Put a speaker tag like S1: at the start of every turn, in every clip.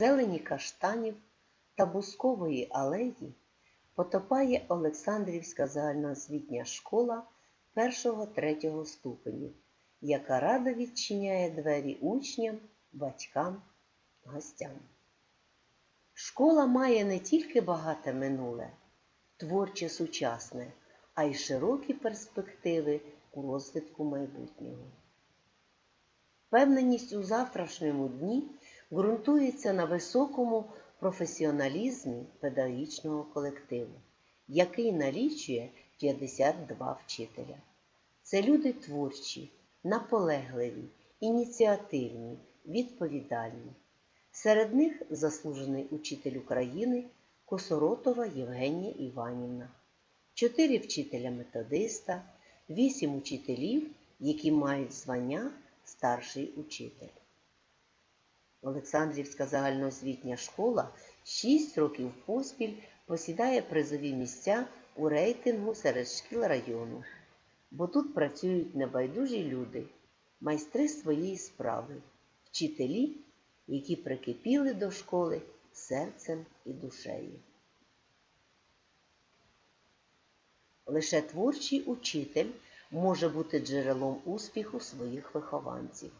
S1: зелені каштанів та бускової алеї потопає Олександрівська загальноосвітня школа 1-3 ступенів, яка радо відчиняє двері учням, батькам, гостям. Школа має не тільки багате минуле, творче сучасне, а й широкі перспективи у розвитку майбутнього. Впевненість у завтрашньому дні ґрунтується на високому професіоналізмі педагогічного колективу, який налічує 52 вчителя. Це люди творчі, наполегливі, ініціативні, відповідальні. Серед них заслужений учитель України Косоротова Євгенія Іванівна, чотири вчителя-методиста, вісім учителів, які мають звання старший учитель. Олександрівська загальноосвітня школа 6 років поспіль посідає призові місця у рейтингу серед шкіл району, бо тут працюють небайдужі люди, майстри своєї справи, вчителі, які прикипіли до школи серцем і душею. Лише творчий учитель може бути джерелом успіху своїх вихованців.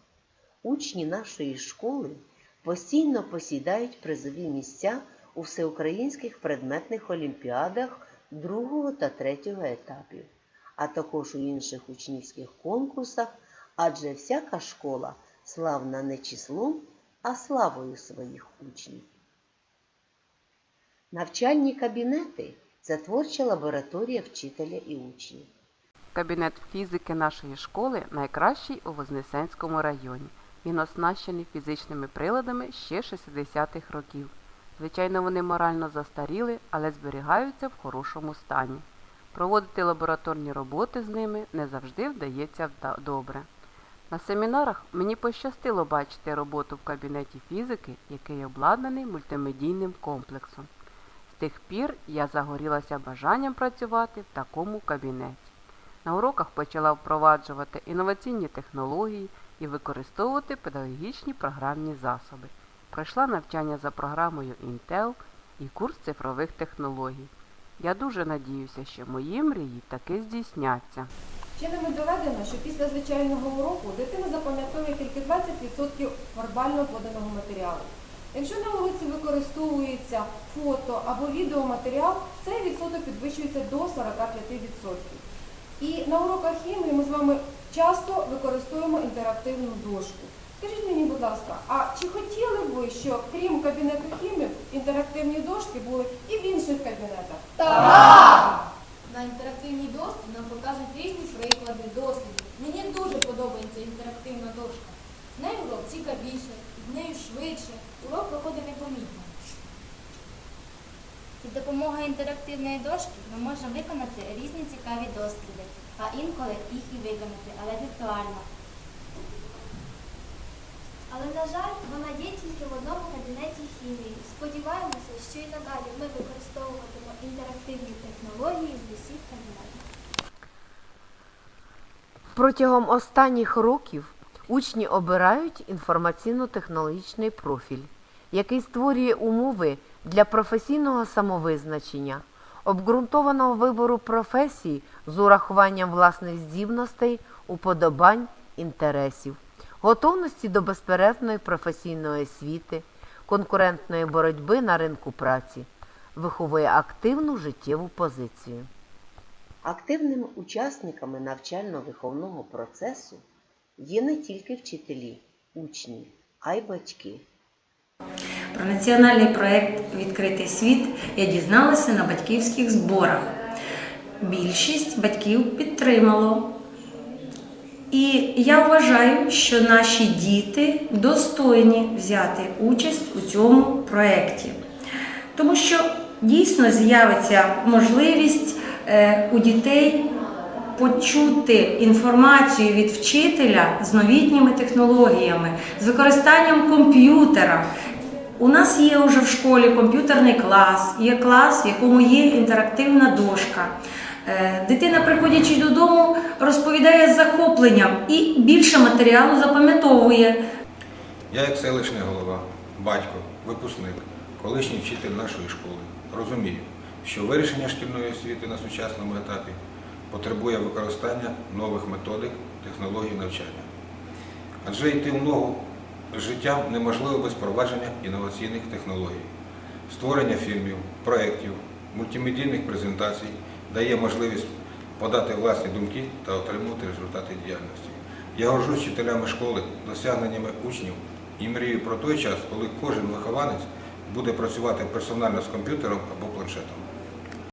S1: Учні нашої школи постійно посідають призові місця у всеукраїнських предметних олімпіадах другого та третього етапів, а також у інших учнівських конкурсах, адже всяка школа славна не числом, а славою своїх учнів. Навчальні кабінети це творча лабораторія вчителя і учнів.
S2: Кабінет фізики нашої школи найкращий у Вознесенському районі. Він оснащений фізичними приладами ще 60-х років. Звичайно, вони морально застаріли, але зберігаються в хорошому стані. Проводити лабораторні роботи з ними не завжди вдається добре. На семінарах мені пощастило бачити роботу в кабінеті фізики, який обладнаний мультимедійним комплексом. З тих пір я загорілася бажанням працювати в такому кабінеті. На уроках почала впроваджувати інноваційні технології і використовувати педагогічні програмні засоби. Пройшла навчання за програмою Intel і курс цифрових технологій. Я дуже надіюся, що мої мрії таки здійсняться.
S3: Вченими доведено, що після звичайного уроку дитина запам'ятовує тільки 20% вербально поданого матеріалу. Якщо на уроці використовується фото або відеоматеріал, цей відсоток підвищується до 45%. І на уроках хімії ми з вами часто використовуємо інтерактивну дошку. Скажіть мені, будь ласка, а чи хотіли б ви, що крім кабінету хімії, інтерактивні дошки були і в інших кабінетах?
S4: На інтерактивній дошці нам покажуть різні приклади дослідів. Мені дуже подобається інтерактивна дошка. З нею урок цікавіше, з нею швидше, урок проходить непомітно.
S5: За допомогою інтерактивної дошки ми можемо виконати різні цікаві досліди, а інколи їх і виконати, але віртуально.
S6: Але, на жаль, вона є тільки в одному кабінеті хімії. Сподіваємося, що і надалі ми використовуватимемо інтерактивні технології в усіх кабінетах.
S1: Протягом останніх років учні обирають інформаційно-технологічний профіль, який створює умови для професійного самовизначення, обґрунтованого вибору професій з урахуванням власних здібностей, уподобань, інтересів, готовності до безперервної професійної освіти, конкурентної боротьби на ринку праці, виховує активну життєву позицію. Активними учасниками навчально-виховного процесу є не тільки вчителі, учні, а й батьки.
S7: Про національний проєкт Відкритий світ я дізналася на батьківських зборах. Більшість батьків підтримало. І я вважаю, що наші діти достойні взяти участь у цьому проєкті. Тому що дійсно з'явиться можливість е, у дітей почути інформацію від вчителя з новітніми технологіями, з використанням комп'ютера. У нас є вже в школі комп'ютерний клас, є клас, в якому є інтерактивна дошка. Е, Дитина, приходячи додому, розповідає з захопленням і більше матеріалу запам'ятовує.
S8: Я, як селищний голова батько, випускник, колишній вчитель нашої школи, розумію, що вирішення шкільної освіти на сучасному етапі потребує використання нових методик, технологій навчання. Адже йти в ногу життям неможливо без впровадження інноваційних технологій. Створення фільмів, проєктів, мультимедійних презентацій дає можливість подати власні думки та отримувати результати діяльності. Я горжусь вчителями школи, досягненнями учнів і мрію про той час, коли кожен вихованець буде працювати персонально з комп'ютером або планшетом.